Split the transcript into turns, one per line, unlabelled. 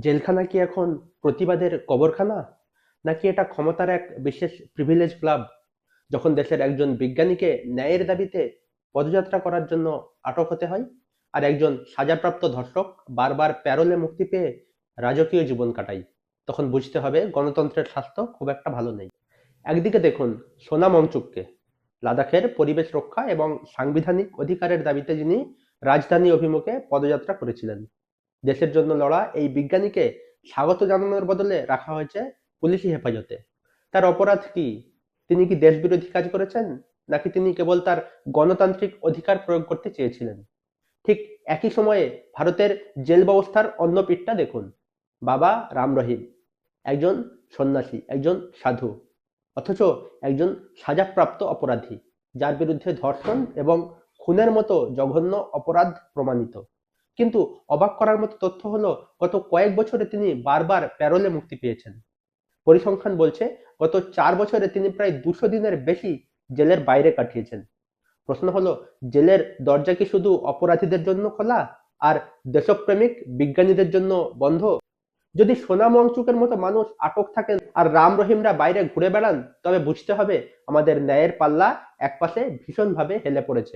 জেলখানা কি এখন প্রতিবাদের কবরখানা? নাকি এটা ক্ষমতার এক বিশেষ প্রিভিলেজ ক্লাব যখন দেশের একজন বিজ্ঞানীকে ন্যায়ের দাবিতে পদযাত্রা করার জন্য আটক হতে হয়? আর একজন সাজাপ্রাপ্ত ধর্ষক বারবার প্যারোলে মুক্তি পেয়ে রাজকীয় জীবন কাটায়। তখন বুঝতে হবে গণতন্ত্রের স্বাস্থ্য খুব একটা ভালো নেই। একদিকে দেখুন সোনা মংচুককে, লাদাখের পরিবেশ রক্ষা এবং সাংবিধানিক অধিকারের দাবিতে যিনি রাজধানী অভিমুখে পদযাত্রা করেছিলেন। দেশের জন্য লড়া এই বিজ্ঞানীকে স্বাগত জানানোর বদলে রাখা হয়েছে পুলিশি হেফাজতে। তার অপরাধ কি? তিনি কি দেশবিরোধী কাজ করেছেন? নাকি তিনি কেবল তার গণতান্ত্রিক অধিকার প্রয়োগ করতে চেয়েছিলেন? ঠিক একই সময়ে ভারতের জেল ব্যবস্থার অন্য পিঠটা দেখুন। বাবা রাম রহিম, একজন সন্ন্যাসী, একজন সাধু, অথচ একজন সাজাপ্রাপ্ত অপরাধী, যার বিরুদ্ধে ধর্ষণ এবং খুনের মতো জঘন্য অপরাধ প্রমাণিত। কিন্তু অবাক করার মতো তথ্য হলো, গত কয়েক বছরে তিনি বারবার প্যারোলে মুক্তি পেয়েছেন। পরিসংখ্যান বলছে, গত চার বছরে তিনি প্রায় দুশো দিনের বেশি জেলের বাইরে কাটিয়েছেন। প্রশ্ন হলো, জেলের দরজা কি শুধু অপরাধীদের জন্য খোলা আর দেশপ্রেমিক বিজ্ঞানীদের জন্য বন্ধ? যদি সোনা মংচুকের মতো মানুষ আটক থাকেন আর রাম রহিমরা বাইরে ঘুরে বেড়ান, তবে বুঝতে হবে আমাদের ন্যায়ের পাল্লা একপাশে ভীষণভাবে হেলে পড়েছে।